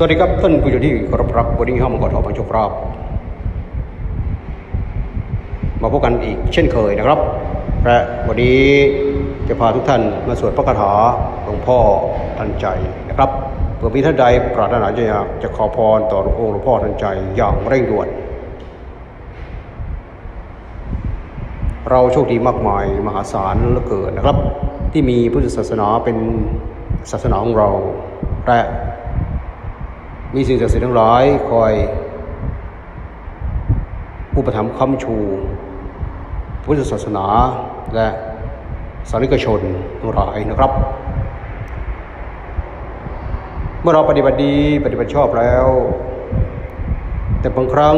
สวัสดีครับท่านผู้ชมที่เคารพรักวันนี้ห้ามกอทอพันชคราบมาพบกันอีกเช่นเคยนะครับและวันนี้จะพาทุกท่านมาสวดพระคาถาหลวงพ่อทันใจนะครับเผื่อมีท่านใดปรารถนาจะอยากจะขอพรต่อองค์หลวงพ่อทันใจอย่างเร่งด่วน เราโชคดีมากมายมหาศาลเหลือเกินนะครับ ที่มีพุทธศาสนาเป็นศาสนาของเราและ มีสิ่งศักดิ์สิทธิ์ทั้งหลายคอย อุปถัมภ์ค้ำชู พุทธศาสนา และสาริกชนทั้งหลายนะครับ เมื่อเราปฏิบัติดีปฏิบัติชอบแล้ว แต่บางครั้ง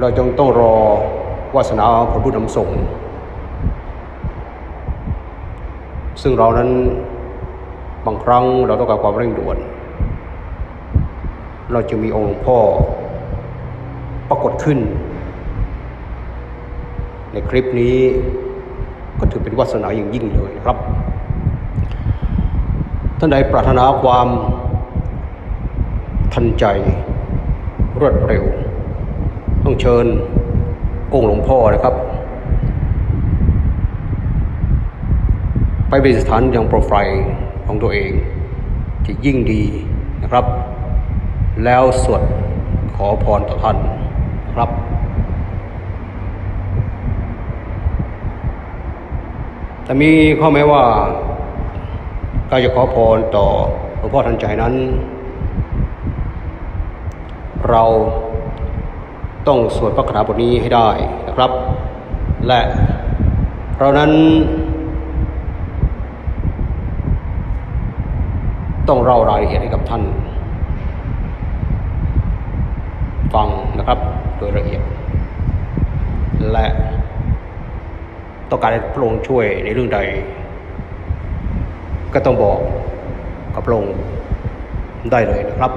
เราจงต้องรอวาสนาพระพุทธนำส่งซึ่งเรานั้นบางครั้งเราต้องการความเร่งด่วน เราจะมีองค์หลวงพ่อปรากฏขึ้น ในคลิปนี้ก็ถือเป็นวาสนาอย่างยิ่งเลยครับ ท่านใดปรารถนาความทันใจรวดเร็ว ต้องเชิญองค์หลวงพ่อนะครับ ไปเป็นสถานอย่างโปรไฟล์ของตัวเองที่ยิ่งดีนะครับ แล้วสวดขอพรต่อท่านครับ แต่มีข้อแม้ว่าการจะขอพรต่อหลวงพ่อทันใจนั้น เราต้องสวดพระคาถาบทนี้ให้ได้นะครับ และเรานั้น ต้องเล่ารายละเอียดให้กับท่าน ฟังนะครับโดยละเอียด และต้องการให้พระองค์ช่วยในเรื่องใด ก็ต้องบอกกับพระองค์ได้เลยนะครับ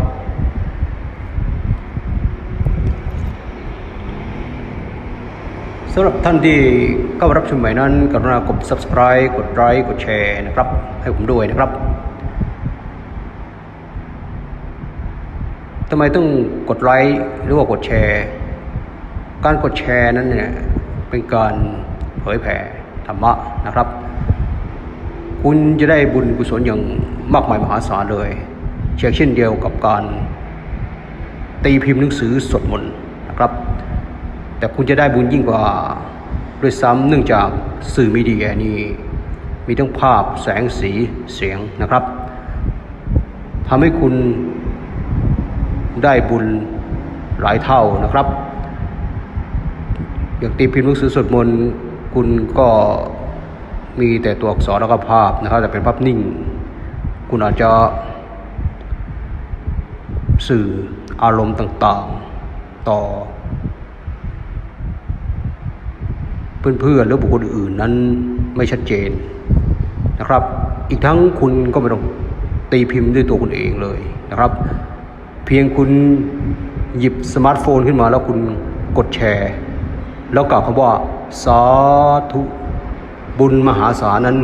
สำหรับท่านที่เข้ามารับชมใหม่นั้น กรุณากด subscribe กดไลค์กดแชร์นะครับ ให้ผมด้วยนะครับ ทำไมต้องกดไลค์หรือว่ากดแชร์ การกดแชร์นั้นเนี่ยเป็นการเผยแผ่ธรรมะนะครับ คุณจะได้บุญกุศลอย่างมากมายมหาศาลเลย เช่นเช่นเดียวกับการตีพิมพ์หนังสือสดมนนะครับ แต่คุณจะได้บุญยิ่งกว่าด้วยซ้ำเนื่องจากสื่อมีเดียนี้มีทั้งภาพแสงสีเสียงนะครับทำให้คุณ บุญหลายเท่านะครับอย่างตีพิมพ์หนังสือสวดมนต์คุณก็มีแต่ตัวอักษรแล้วก็ภาพนะครับ แต่เป็นภาพนิ่ง คุณอาจจะสื่ออารมณ์ต่างๆต่อ เพื่อนๆหรือบุคคลอื่นนั้นไม่ชัดเจนนะครับ อีกทั้งคุณก็ไม่ต้องตีพิมพ์ด้วยตัวคุณเองเลยนะครับ เพียงคุณหยิบสมาร์ทโฟนขึ้นมาแล้วคุณกดแชร์ แล้วกล่าวคำว่า สาธุบุญมหาศาลนั้น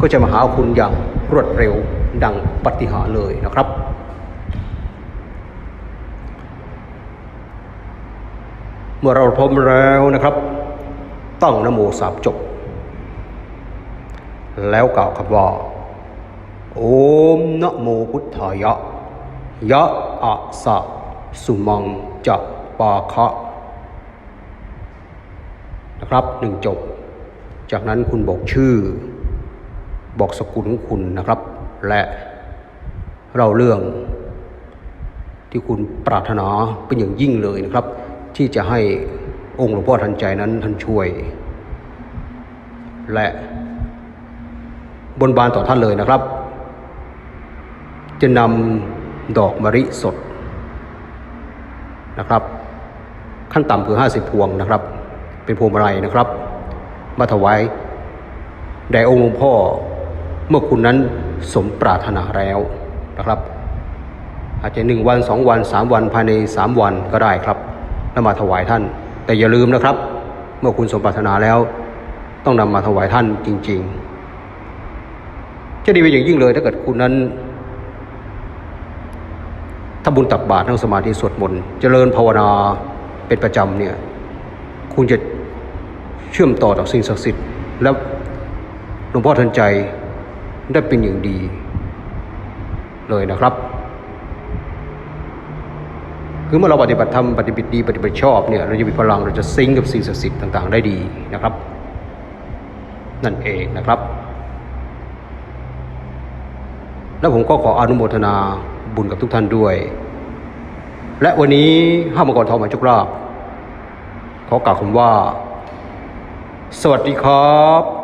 ก็จะมาหาคุณอย่างรวดเร็วดังปฏิหารเลยนะครับ เมื่อเราพร้อมแล้วนะครับตั้งนโมสามจบ แล้วกล่าวคำว่า โอมนะโมพุทธายะ ยะอะสะสุมังจะปาคะนะครับหนึ่งจบ จากนั้นคุณบอกชื่อ บอกสกุลของคุณนะครับ และเล่าเรื่องที่คุณปรารถนาเป็นอย่างยิ่งเลยนะครับ ที่จะให้องค์หลวงพ่อทันใจนั้นท่านช่วย และบนบานต่อท่านเลยนะครับ จะนำ ดอกมะริสดนะครับ ขั้นต่ำคือ 50 พวงนะครับ เป็นพวงมาลัยนะครับ มาถวายแด่องค์หลวงพ่อเมื่อคุณนั้นสมปรารถนาแล้วนะครับ อาจจะหนึ่งวันสองวันสามวันภายในสามวันก็ได้ครับ แล้วมาถวายท่าน แต่อย่าลืมนะครับ เมื่อคุณสมปรารถนาแล้ว ต้องนำมาถวายท่านจริง ๆ จะดีเป็นอย่างยิ่งเลยถ้าเกิดคุณนั้น ถ้าบุญตักบาตรนั่งสมาธิสวดมนต์เจริญภาวนาเป็นประจำเนี่ยคุณจะเชื่อมต่อต่อสิ่งศักดิ์สิทธิ์แล้วหลวงพ่อทันใจได้เป็นอย่างดีเลยนะครับ คือเมื่อเราปฏิบัติธรรมปฏิบัติดีปฏิบัติชอบเนี่ยเราจะมีพลังเราจะซิงก์กับสิ่งศักดิ์สิทธิ์ต่าง ๆ ได้ดีนะครับ นั่นเองนะครับ แล้วผมก็ขออนุโมทนา บุญกับทุกท่านด้วย และวันนี้ห้ามังกรทองมาจุกราบขอกล่าวคำว่า สวัสดีครับ